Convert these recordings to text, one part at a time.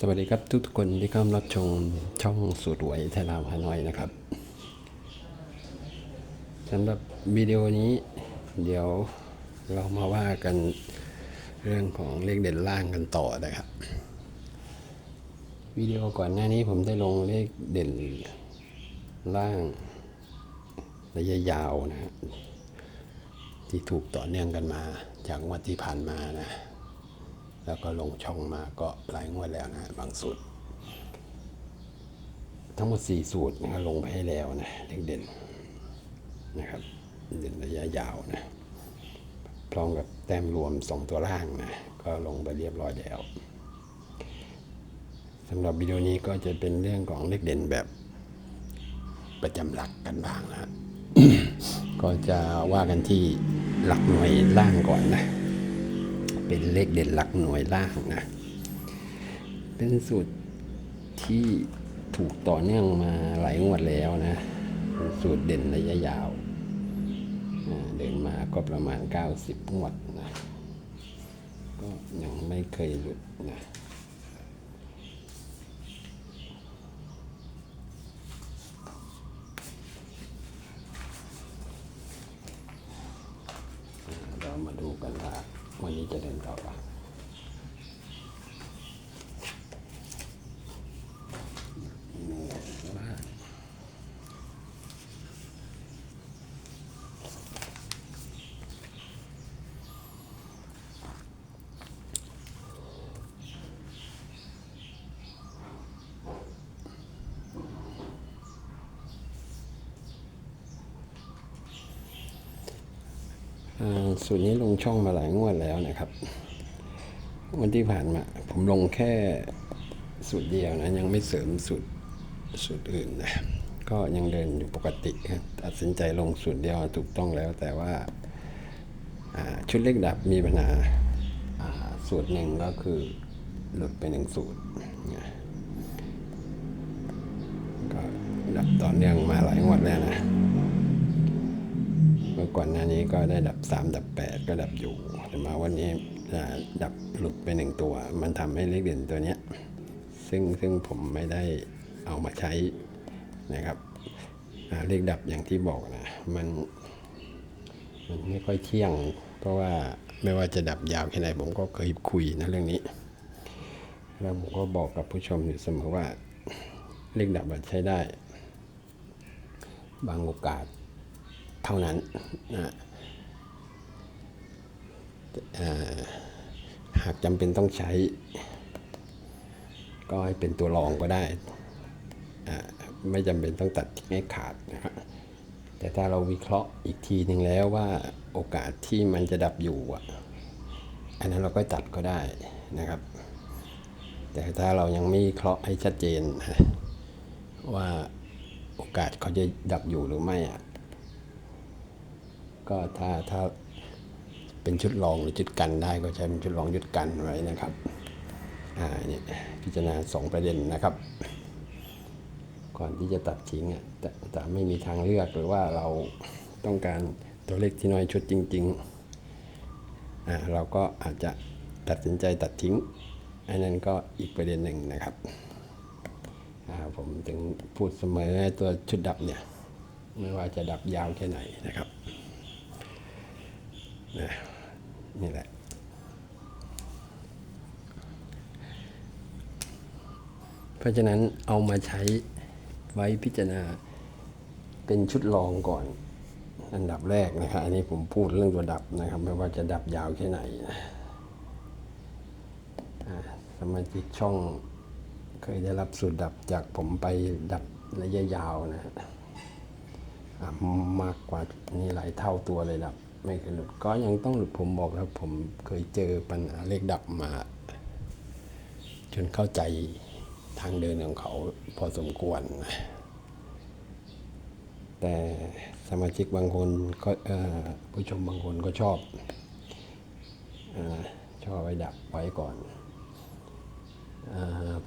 สวัสดีครับทุกๆคนที่เข้ามารับชมช่องสูตรหวยไทยลาวฮานอยนะครับสำหรับวิดีโอนี้ เดี๋ยวเรามาว่ากันเรื่องของเลขเด่นล่างกันต่อนะครับวิดีโอก่อนหน้านี้ผมได้ลงเลขเด่นล่างระยะยาวนะฮะที่ถูกต่อเนื่องกันมาจากวันที่ผ่านมานะ แล้วก็ลงช่องมาก็หลายงวดแล้วนะบางสูตร ทั้งหมด 4 สูตรนะลงไปให้แล้วนะเลขเด่นนะครับเด่นระยะยาวนะพร้อมกับแต้มรวม 2 ตัวล่างนะก็ลงไปเรียบร้อยแล้วสำหรับวิดีโอนี้ก็จะเป็นเรื่องของเลขเด่นแบบประจำหลักกันบ้างนะก็จะว่ากันที่หลักหน่วยล่างก่อนนะ เป็นเลขเด่นหลักหน่วยล่างนะ เป็นสูตรที่ถูกต่อเนื่องมาหลายงวดแล้วนะเป็นสูตรเด่นระยะยาว เดินมาก็ประมาณ 90 งวดนะ ก็ยังไม่เคยหลุดนะ เรามาดูกันว่า วันนี้จะเดินต่อปะหน่วยล่างอ่า สูตรนี้ลงช่องมาหลายงวดแล้วนะครับ วันที่ผ่านมา ผมลงแค่สูตรเดียวนะ ยังไม่เสริมสูตรสูตรอื่นนะ ก็ยังเดินอยู่ปกติครับตัดสินใจลงสูตรเดียวถูกต้องแล้ว แต่ว่าชุดเลขดับมีปัญหาสูตรหนึ่งก็คือหลุดไปหนึ่งสูตรก็ดับต่อเนื่องมาหลายงวดแล้วนะ ก่อนหน้านี้ก็ได้ดับ 3 ดับ 8 ก็ดับอยู่แต่มาวันนี้ดับหลุดไปหนึ่งตัว มันทำให้เลขเด่นตัวเนี้ยซึ่งซึ่งผมไม่ได้เอามาใช้นะครับเลขดับอย่างที่บอกนะมันมันไม่ค่อยเที่ยง เพราะว่าไม่ว่าจะดับยาวแค่ไหนผมก็เคยคุยนะเรื่องนี้ แล้วผมก็บอกกับผู้ชมอยู่เสมอว่าเลขดับใช้ได้ บางโอกาส เท่านั้นนะหากจำเป็นต้องใช้ ก็ให้เป็นตัวรองก็ได้ ไม่จำเป็นต้องตัดให้ขาดนะครับแต่ถ้าเราวิเคราะห์อีกทีหนึ่งแล้วว่าโอกาสที่มันจะดับอยู่อะอันนั้นเราก็ตัดก็ได้นะครับ แต่ถ้าเรายังไม่เคราะห์ให้ชัดเจนว่าโอกาสเขาจะดับอยู่หรือไม่อะ ก็ถ้าถ้าเป็นชุดรองหรือชุดกันได้ก็ใช้เป็นชุดรองชุดกันไว้นะครับอ่าเนี่ยพิจารณาสองประเด็นนะครับ ก่อนที่จะตัดทิ้งอะแต่แต่ไม่มีทางเลือกหรือว่าเราต้องการตัวเลขที่น้อยชุดจริงๆอ่าเราก็อาจจะตัดสินใจตัดทิ้งอันนั้นก็อีกประเด็นหนึ่งนะครับอ่าผมถึงพูดเสมอตัวชุดดับเนี่ย ไม่ว่าจะดับยาวแค่ไหนนะครับ นะนี่แหละ เพราะฉะนั้นเอามาใช้ไว้พิจารณาเป็นชุดรองก่อน อันดับแรกนะครับ อันนี้ผมพูดเรื่องตัวดับนะครับ ไม่ว่าจะดับยาวแค่ไหนนะสมาชิกช่องเคยได้รับสูตรดับจากผมไปดับระยะยาวนะฮะอะมากกว่านี้หลายเท่าตัวเลยดับ ไม่เคยหลุดก็ยังต้องหลุดผมบอกแล้วผมเคยเจอปัญหาเลขดับมา จนเข้าใจทางเดินของเขาพอสมควร แต่สมาชิกบางคนก็ผู้ชมบางคนก็ชอบอชอบไว้ดับไว้ก่อนอ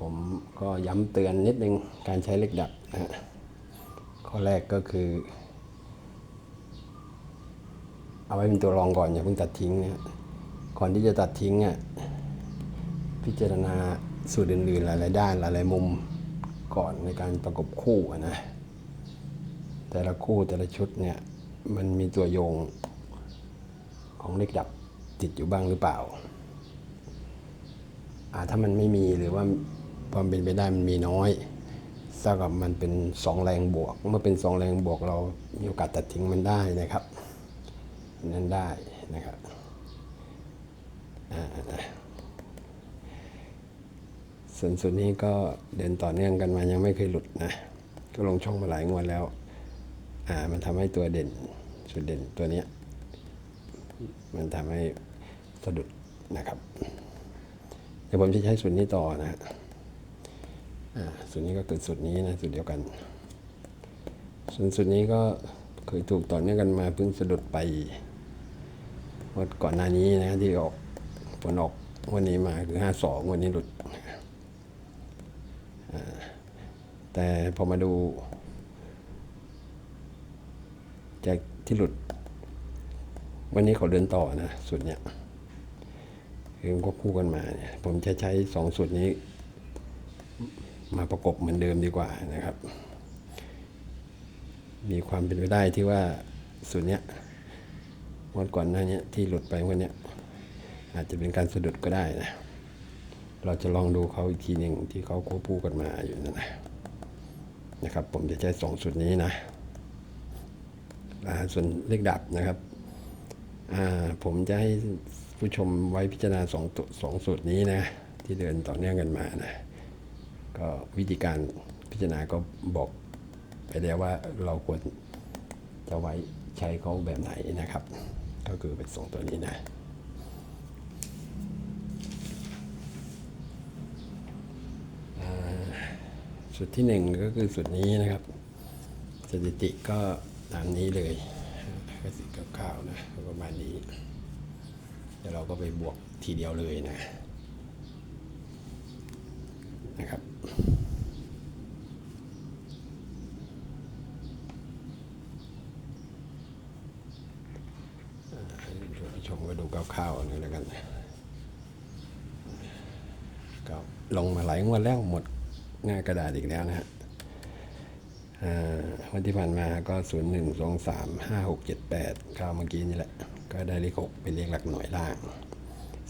ผมก็ย้ำเตือนนิดนึงการใช้เลขดับข้อแรกก็คือ เอาไว้เป็นตัวรองก่อนอย่าเพิ่งตัดทิ้งนะก่อนที่จะตัดทิ้งอะพิจารณาสูตรอื่นๆหลายๆด้านหลายๆมุมก่อนในการประกบคู่นะแต่ละคู่แต่ละชุดเนี่ยมันมีตัวโยงของเลขดับติดอยู่บ้างหรือเปล่าอ่าถ้ามันไม่มีหรือว่าความเป็นไปได้มันมีน้อยเท่ากับมันเป็นสองแรงบวก เมื่อเป็นสองแรงบวกเรามีโอกาสตัดทิ้งมันได้นะครับ นั่นได้นะครับส่วนส่วนนี้ก็เดินต่อเนื่องกันมายังไม่เคยหลุดนะ ก็ลงช่องมาหลายงวดแล้ว อ่า มันทำให้ตัวเด่นสุดเด่นตัวเนี้ย มันทำให้สะดุดนะครับ เดี๋ยวผมจะใช้สูตรนี้ต่อนะฮะอ่าสูตรนี้ก็คือสูตรนี้นะสูตรเดียวกัน ส่วนสูตรนี้ก็เคยถูกต่อเนื่องกันมาเพิ่งสะดุดไป ก่อนหน้านี้นะที่ออกผลออกวันนี้มาคือห้าสองวันนี้หลุด แต่พอมาดู จากที่หลุด วันนี้เขาเดินต่อนะสูตรเนี้ยคือก็คู่กันมาเนี่ยผมจะใช้สองสูตรนี้ มาประกบเหมือนเดิมดีกว่านะครับ มีความเป็นไปได้ที่ว่าสูตรเนี้ย วันก่อนหน้าเนี้ยที่หลุดไปวันเนี้ยอาจจะเป็นการสะดุดก็ได้นะ เราจะลองดูเขาอีกทีหนึ่งที่เขาควบคู่กันมาอยู่นั่นนะนะครับ ผมจะใช้สองสูตรนี้นะส่วนเลขดับนะครับผมจะให้ผู้ชมไว้พิจารณาสองสองสูตรนี้นะ ที่เดินต่อเนื่องกันมานะ ก็วิธีการพิจารณาก็บอกไปแล้วว่าเราควรจะไว้ใช้เขาแบบไหนนะครับ ก็คือเป็นสองตัวนี้นะสูตรที่หนึ่งก็คือสูตรนี้นะครับ สถิติก็ตามนี้เลยก็สิบเก้าๆนะประมาณนี้เดี๋ยวเราก็ไปบวกทีเดียวเลยนะนะครับอ่าให้ผู้ชมก็ดูคร่าวๆนี่ แล้วกันก็ลงมาหลายงวดแล้วหมดหน้ากระดาษอีกแล้วนะฮะวันที่ผ่านมาก็ 0 1 2 3 5 6 7 8เข้าเมื่อกี้นี่แหละ ก็ได้เลข6เป็นเลขหลักหน่วยล่าง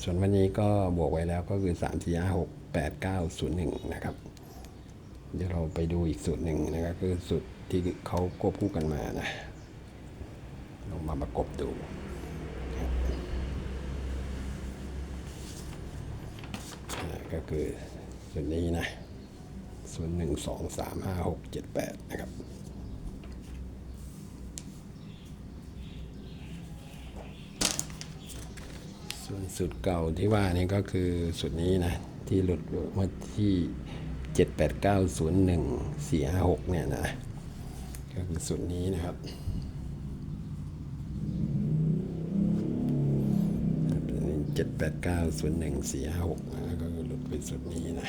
ส่วนวันนี้ก็บวกไว้แล้วก็คือ 3 4 5 6 8 9 0 1 นะครับ เดี๋ยวเราไปดูอีกสูตรหนึ่งนะครับคือสูตรที่เขาควบคู่กันมานะลองมาประกบดูบอ่า ก็คือส่วนนี้นะส่วนหนึ่งสองสามห้าหกเจ็ดแปดนะครับส่วนสูตรเก่าที่ว่านี่ก็คือสูตรนี้นะที่หลุดเมื่อที่เจ็ดแปดเก้าศูนย์หนึ่งสี่ห้าหกเนี่ยนะก็คือสูตรนี้นะครับเจ็ดแปดเก้าศูนย์หนึ่งสี่ห้าหกก็คื อหลุดไปสูตรนี้นะ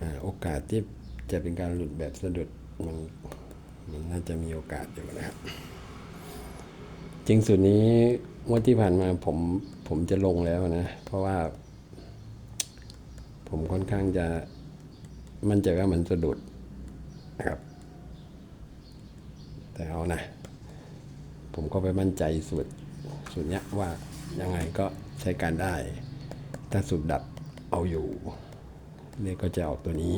อโอกาสที่จะเป็นการหลุดแบบสะดุดมันมันน่าจะมีโอกาสอยู่นะครับ จริงสุดนี้วันที่ผ่านมาผมผมจะลงแล้วนะ เพราะว่า ผมค่อนข้างจะมั่นใจว่ามันสะดุดนะครับ แต่เอานะ ผมก็ไปมั่นใจสุด สุดเนี้ยว่ายังไงก็ใช้การได้ ถ้าสุดดับเอาอยู่เนี่ยก็จะออกตัวนี้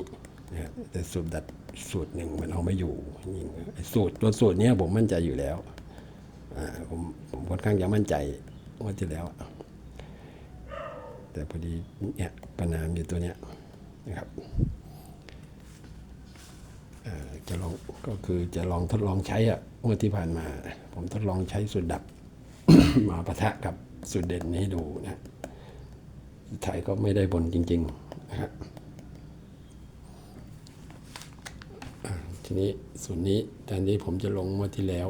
นะครับแต่สูตรดัดสูตรหนึ่งมันเอาไม่อยู่ยิงสูตรตัวสูตรเนี้ยผมมั่นใจอยู่แล้วอ่าผมผมค่อนข้างจะมั่นใจว่าที่แล้ว แต่พอดีเนี่ยปัญหาอยู่ตัวเนี้ยนะครับจะลองก็คือจะลองทดลองใช้อะงวดที่ผ่านมา ผมทดลองใช้สูตรดับ มาปะทะกับสูตรเด่นนี้ให้ดูนะสุดท้ายก็ไม่ได้บนจริงๆนะครับทีนี้ส่วนนี้แทนที่ผมจะลงเมื่อที่แล้ว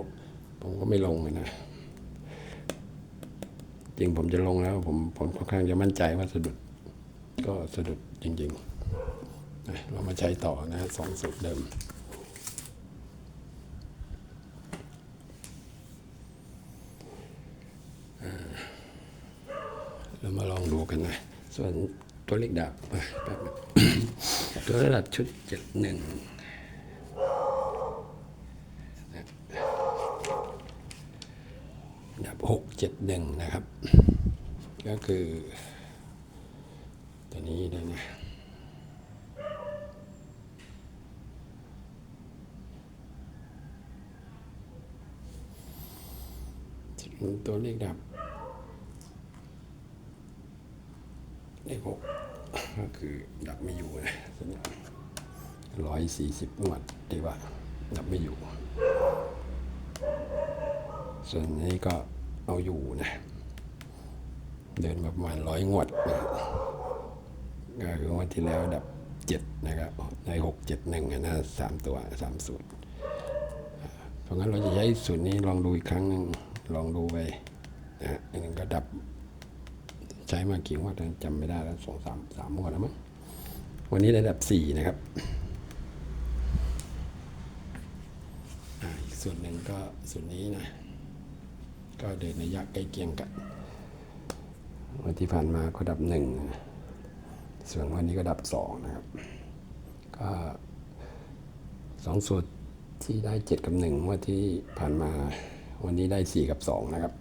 ผมก็ไม่ลงเลยนะ จริงผมจะลงแล้ว ผมผมค่อนข้างจะมั่นใจว่าสะดุด ก็สะดุดจริงๆเรามาใช้ต่อนะสองสูตรเดิม อ เรา มาลองดูกันนะ ส่วนตัวเลขดับอะแป๊บนึงตัวเลขดับชุดเจ็ดหนึ่งดับหกเจ็ดหนึ่งนะครับ ก็คือตัวนี้เลยนะตัวเลขดับ เลขหกก็คือดับไม่อยู่นะร้อยสี่สิบงวดทีว่า ดับไม่อยู่ ส่วนนี้ก็เอาอยู่นะ เดินประมาณร้อยงวดนะก็คืองวดที่แล้วดับเจ็ดนะครับในหกเจ็ดหนึ่งนะสามตัวสามสูตรเพราะงั้นเราจะใช้สูตรนี้ลองดูอีกครั้งหนึ่งลองดูไปนะอันนึงก็ดับ ช้มากี่งวดจำไม่ได้แล้วสองสามสามงวดแล้วมั้งวันนี้ได้ดับสี่นะครับอ่าอีกส่วนหนึ่งก็ส่วนนี้นะ ก็เดินระยะใกล้เคียงกันวันที่ผ่านมาก็ดับหนึ่งนะส่วนวันนี้ก็ดับสองนะครับ ก็สองสูตรที่ได้เจ็ดกับหนึ่งงวันที่ผ่านมาวันนี้ได้สี่กับสองนะครับ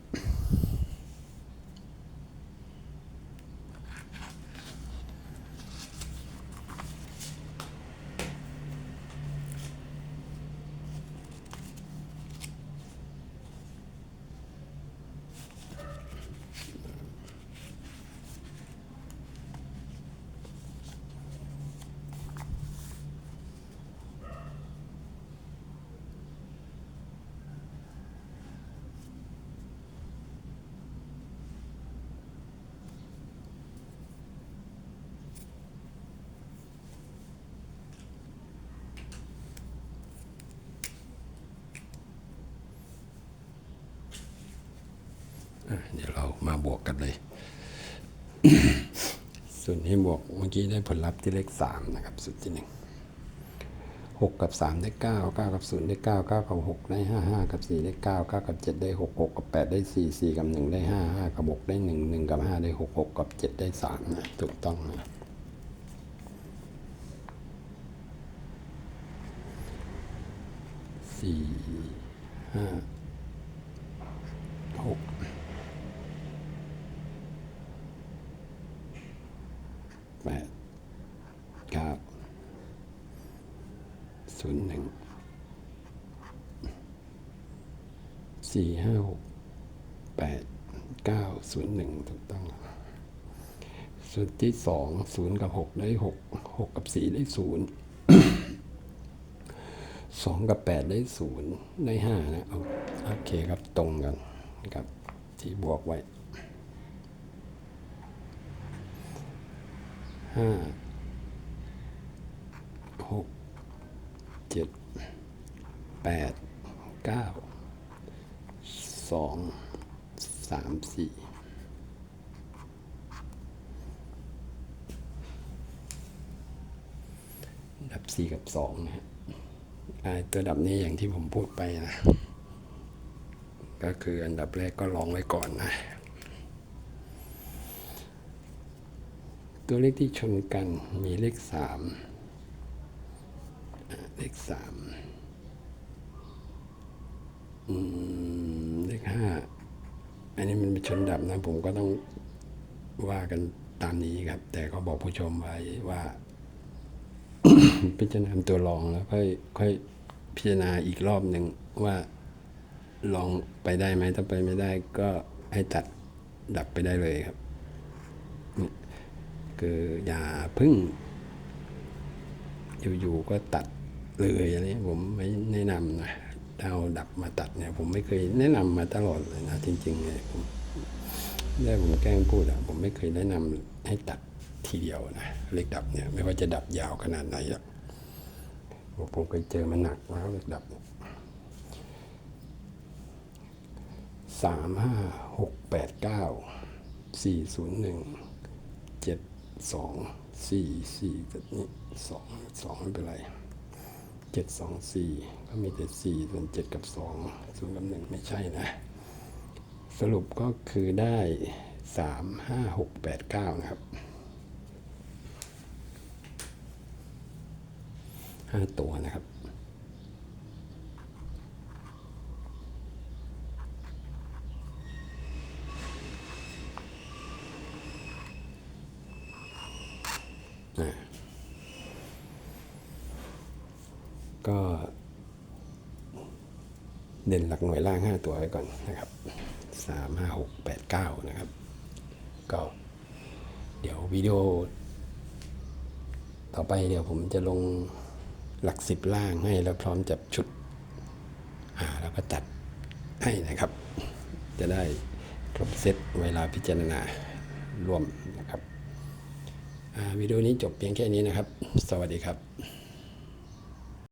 เดี๋ยวเรามาบวกกันเลย ส่วนที่บวกเมื่อกี้ได้ผลลัพธ์ที่เลขสามนะครับสุดที่หนึ่งหกกับสามได้เก้าเก้ากับศูนย์ได้เก้าเก้ากับหกได้ห้าห้ากับสี่ได้เก้าเก้ากับเจ็ดได้หกหกกับแปดได้สี่สี่กับหนึ่งได้ห้าห้ากับหกได้หนึ่งหนึ่งกับห้าได้หกหกกับเจ็ดได้สามนะถูกต้องนะสี่ห้าหก แปดเก้า ศูนย์หนึ่งสี่ห้าหกแปดเก้าศูนย์หนึ่งถูกต้องส่วนที่สองศูนย์กับหกได้หกหกกับสี่ได้ศูนย์สองกับแปดได้ศูนย์ได้ห้านะเอาโอเคครับตรงกันครับที่บวกไว้ห้าหก เจ็ดแปดเก้าสองสามสี่ดับสี่กับสองนะฮะไอ้ตัวดับนี้อย่างที่ผมพูดไปนะ ก็คืออันดับแรกก็ลองไว้ก่อนนะ ตัวเลขที่ชนกันมีเลขสาม อ่าเลขสามอืมเลขห้าอันนี้มันเป็นชนดับนะ ผมก็ต้องว่ากันตามนี้ครับ แต่ก็บอกผู้ชมไว้ว่า พิจารณาตัวรองแล้วค่อยค่อยพิจารณาอีกรอบหนึ่งว่าลองไปได้ไหมถ้าไปไม่ได้ก็ให้ตัดดับไปได้เลยครับ คืออย่าพึ่ง อยู่ๆก็ตัด เลยอันนี้ผมไม่แนะนำนะถ้าเอาดับมาตัดเนี่ยผมไม่เคยแนะนำมาตลอดเลยนะจริงๆเลยผมได้ผมแกล้งพูดอะผมไม่เคยแนะนำให้ตัดทีเดียวนะเลขดับเนี่ยไม่ว่าจะดับยาวขนาดไหนอะผมผมเคยเจอมันหนักแล้วเลขดับสามห้าหกแปดเก้าสี่ศูนย์หนึ่งเจ็ดสองสี่สี่แบบนี้สองสองไม่เป็นไร เจ็ดสองสี่ก็มีแต่สี่ส่วนเจ็ดกับสองศูนย์กับหนึ่งไม่ใช่นะ สรุปก็คือได้สามห้าหกแปดเก้านะครับห้าตัวนะครับ ก็เด่นหลักหน่วยล่าง 5 ตัวไว้ก่อนนะครับ 3 5 6 8 9 นะครับ ก็เดี๋ยววิดีโอ ต่อไปเดี๋ยวผมจะลงหลักสิบล่างให้แล้วพร้อมจับชุดอ่าแล้วก็ตัดให้นะครับ จะได้ครบเซตเวลาพิจารณารวมนะครับวิดีโอนี้จบเพียงแค่นี้นะครับ สวัสดีครับ